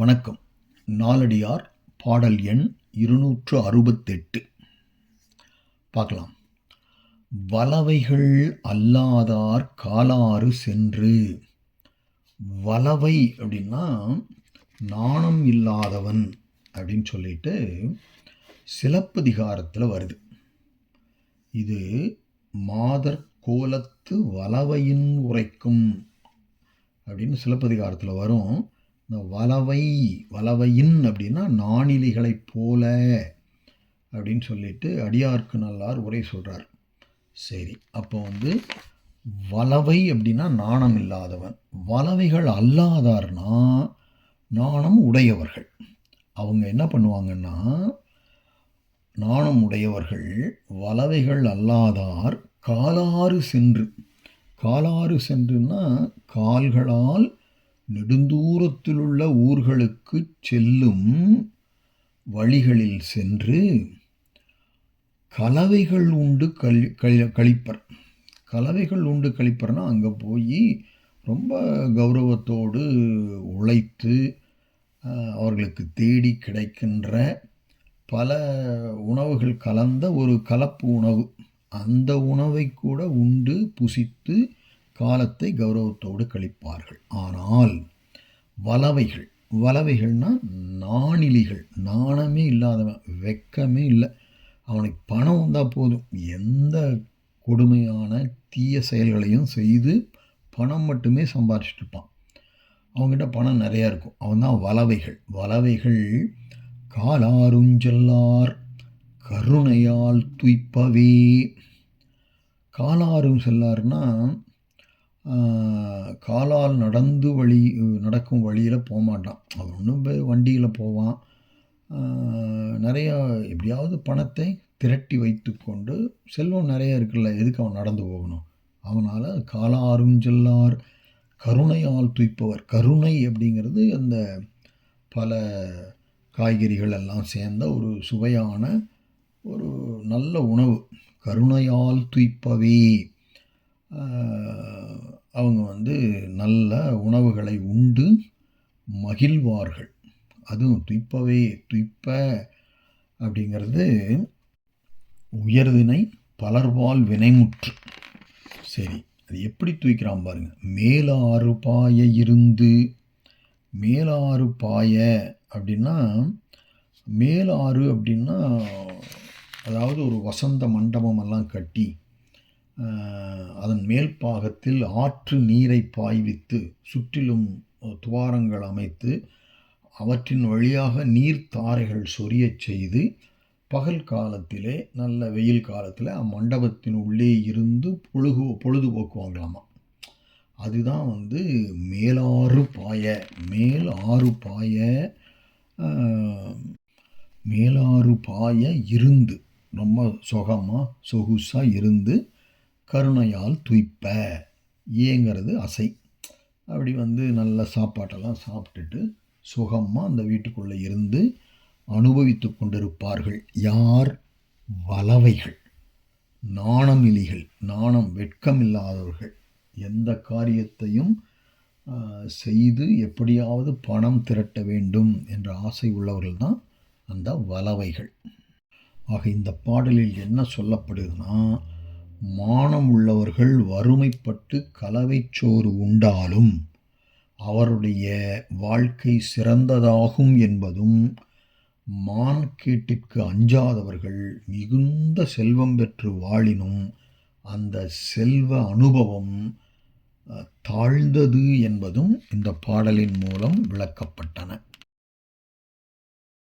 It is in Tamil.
வணக்கம். நாலடியார் பாடல் எண் இருநூற்று அறுபத்தெட்டு. பார்க்கலாம். வலவைகள் அல்லாதார் காலாறு சென்று வலவை அப்படின்னா நாணம் இல்லாதவன் அப்படின்னு சொல்லிட்டு சிலப்பதிகாரத்தில் வருது. இது மாதர் கோலத்து வலவையின் உரைக்கும் அப்படின்னு சிலப்பதிகாரத்தில் வரும். வலவை வலவையின் அப்படின்னா நாணிலிகளைப் போல அப்படின்னு சொல்லிட்டு அடியார்க்கு நல்லார் உரை சொல்கிறார் சரி அப்போ வந்து வலவை அப்படின்னா நாணம் இல்லாதவன். வலவைகள் அல்லாதார்னா நாணம் உடையவர்கள். அவங்க என்ன பண்ணுவாங்கன்னா நாணம் உடையவர்கள் வலவைகள் அல்லாதார் காலாறு சென்று. காலாறு சென்றுன்னா கால்களால் நெடுந்தூரத்திலுள்ள ஊர்களுக்கு செல்லும் வழிகளில் சென்று கலவைகள் உண்டு கழி கழி கழிப்பர். கலவைகள் உண்டு கழிப்பர்னா அங்கே போய் ரொம்ப கௌரவத்தோடு உழைத்து அவர்களுக்கு தேடி கிடைக்கின்ற பல உணவுகள் கலந்த ஒரு கலப்பு உணவு. அந்த உணவை கூட உண்டு புசித்து காலத்தை கௌரவத்தோடு கழிப்பார்கள். ஆனால் வலவைகள் வலவைகள்னால் நாணிலிகள் நாணமே இல்லாதவன் வெக்கமே இல்லை. அவனுக்கு பணம் வந்தால் போதும். எந்த கொடுமையான தீய செயல்களையும் செய்து பணம் மட்டுமே சம்பாரிச்சிட்டு இருப்பான். அவங்ககிட்ட பணம் நிறையா இருக்கும். அவன் தான் வலவைகள் வலவைகள் காலாருஞ்செல்லார் கருணையால் துய்ப்பவே. காலாரும் செல்லார்னா காலால் நடந்து வழி நடக்கும் வழியில் போகமாட்டான் அவன் ஒன்றும் வண்டியில் போவான். நிறையா எப்படியாவது பணத்தை திரட்டி வைத்து கொண்டு செல்வம் நிறைய இருக்குல்ல எதுக்கு அவன் நடந்து போகணும்? அவனால் காலாரும் செல்லார் கருணையால் தூய்ப்பவர். கருணை அப்படிங்கிறது அந்த பல காய்கறிகள் எல்லாம் சேர்ந்த ஒரு சுவையான ஒரு நல்ல உணவு. கருணையால் துய்ப்பவே. அவங்க வந்து நல்ல உணவுகளை உண்டு மகிழ்வார்கள். அதுவும் துய்ப்பவே துய்ப்ப அப்படிங்கிறது உயர்தினை பலர்வால் வினைமுற்று. சரி அது எப்படி தூய்க்கிறான் பாருங்க. மேலாறு பாய இருந்து மேலாறு பாய அப்படின்னா மேலாறு அப்படின்னா அதாவது ஒரு வசந்த மண்டபமெல்லாம் கட்டி அதன் மேல் பாகத்தில் ஆற்று நீரை பாய்வித்து சுற்றிலும் துவாரங்கள் அமைத்து அவற்றின் வழியாக நீர் தாரைகள் சொரியச் செய்து பகல் காலத்திலே நல்ல வெயில் காலத்தில் அம்மண்டபத்தின் உள்ளே இருந்து பொழுகு பொழுதுபோக்குவாங்களாமா. அதுதான் வந்து மேலாறு பாய மேல் ஆறு பாய மேலாறு பாய இருந்து ரொம்ப சுகமாக சொகுசாக இருந்து கருணையால் துய்ப்ப ஏங்கிறது அசை. அப்படி வந்து நல்ல சாப்பாட்டெல்லாம் சாப்பிட்டுட்டு சுகமாக அந்த வீட்டுக்குள்ளே இருந்து அனுபவித்து கொண்டிருப்பார்கள். யார்? வலவைகள். நாணமிலிகள் நாணம் வெட்கம் இல்லாதவர்கள் எந்த காரியத்தையும் செய்து எப்படியாவது பணம் திரட்ட வேண்டும் என்ற ஆசை உள்ளவர்கள் தான் அந்த வலவைகள். ஆக இந்த பாடலில் என்ன சொல்லப்படுதுன்னா மானம் உள்ளவர்கள் வறுமைப்பட்டு கலவைச்சோறு உண்டாலும் அவருடைய வாழ்க்கை சிறந்ததாகும் என்பதும் மான்கேட்டிற்கு அஞ்சாதவர்கள் மிகுந்த செல்வம் பெற்று வாழினும் அந்த செல்வ அனுபவம் தாழ்ந்தது என்பதும் இந்த பாடலின் மூலம் விளக்கப்பட்டன.